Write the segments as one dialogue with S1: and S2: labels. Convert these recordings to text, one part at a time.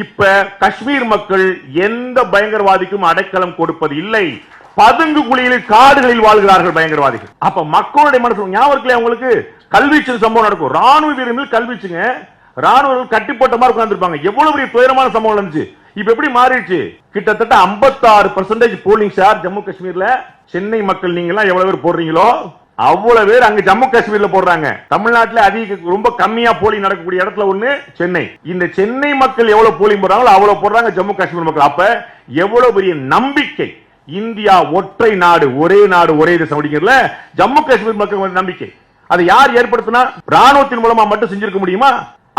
S1: இப்ப காஷ்மீர் மக்கள் எந்த பயங்கரவாதிக்கும் அடைக்கலம் கொடுப்பது இல்லை. பதுங்கு குழியில் காடுகளில் வாழ்கிறார்கள் பயங்கரவாதிகள். அப்ப மக்களுடைய மனசு ஞாபகம் அவங்களுக்கு கல்வீச்சு சம்பவம் நடக்கும். ராணுவ வீரர்கள் கல்வீச்சுங்க. ராணுவர்கள் கட்டி போட்ட மாதிரி உட்கார்ந்துருப்பாங்க. எவ்வளவு பெரிய துயரமான சம்பவம் நடந்துச்சு. இப்ப எப்படி மாறிடுச்சு? கிட்டத்தட்ட 56% பர்சன்டேஜ் போலிங் சார் ஜம்மு காஷ்மீர்ல சென்னை மக்கள் நீங்க எல்லாம் எவ்வளவு பேர் போடுறீங்களோ அவ்வளவு பேர் அங்க ஜம்மு காஷ்மீர்ல போடுறாங்க. தமிழ்நாட்டுல அதிக ரொம்ப கம்மியா போலி நடக்கக்கூடிய இடத்துல ஒண்ணு சென்னை. இந்த சென்னை மக்கள் எவ்வளவு போலி போடுறாங்களோ அவ்வளவு போடுறாங்க ஜம்மு காஷ்மீர் மக்கள். அப்ப எவ்வளவு பெரிய நம்பிக்கை? இந்தியா ஒற்றை நாடு ஒரே நாடு ஒரே தேசம் அப்படிங்கிறதுல ஜம்மு காஷ்மீர் மக்கள் நம்பிக்கை. அதை யார் ஏற்படுத்தினா ராணுவத்தின் மூலமா மட்டும் செஞ்சிருக்க முடியுமா?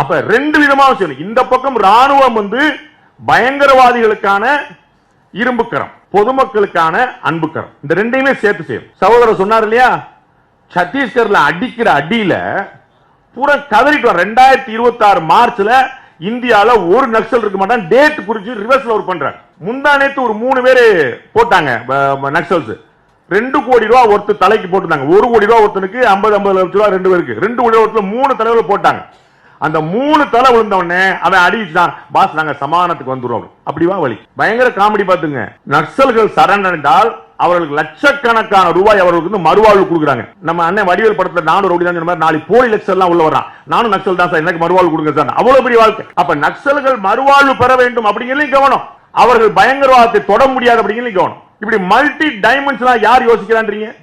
S1: அப்ப ரெண்டு விதமாக சொல்லு இந்த பக்கம் ராணுவம் வந்து பயங்கரவாதிகளுக்கான இரும்புக்கரம் பொதுமக்களுக்கான அன்புக்கரம். இந்த ரெண்டையுமே சேர்த்து செய்யும் சகோதரர் சொன்னார் இல்லையா? சத்தீஸ்கர்ல அடிக்கிற அடியில பூரா கதறிட்டு ரெண்டாயிரத்தி இருபத்தி ஆறு மார்ச்ல இந்தியால ஒரு நக்சல் இருக்க மாட்டான். டேட் குறிச்சு ரிவர்ஸ்ல ஒர்க் பண்றாங்க முந்தா நேத்து ஒரு மூணு பேர் போட்டாங்க நக்சல்ஸ். ரெண்டு கோடி ரூபா ஒருத்தர் தலைக்கு போட்டுருந்தாங்க. ஒரு கோடி ரூபா ஒருத்தனுக்கு ஐம்பது ஐம்பது லட்சம் ரூபா ரெண்டு பேருக்கு. ரெண்டு கோடி ரூபா ஒருத்தர் மூணு தலைவர் போட்டாங்க. அந்த மூணு தலை விழுந்தவொடனே அவன் அடிச்சுட்டான். பாஸ் நாங்க சமாதானத்துக்கு வந்துடுவோம் அப்படிவா வழி. பயங்கர காமெடி பாத்துங்க நக்சல்கள் சரண் அடைந்தால் அவர்களுக்கு லட்சக்கணக்கான ரூபாய் அவர்களுக்கு வந்து மறுவாழ்வு கொடுக்குறாங்க. நம்ம அண்ணன் வடிவேல் படத்துல நானும் ரவுடி தான் மாதிரி நாளைக்கு போலி லட்சம் எல்லாம் உள்ள வரான் நானும் நக்சல் தான் சார் எனக்கு மறுவாழ்வு கொடுங்க சார். அவ்வளவு பெரிய வாழ்க்கை. அப்ப நக்சல்கள் மறுவாழ்வு பெற வேண்டும் அப்படிங்கிறதையும் கவனம். அவர்கள் பயங்கரவாதத்தை தொட முடியாது அப்படிங்கிறதையும் கவனம். இப்படி மல்டி டைமென்ஷனா யார் யோசிக்கிறான்றீங்க?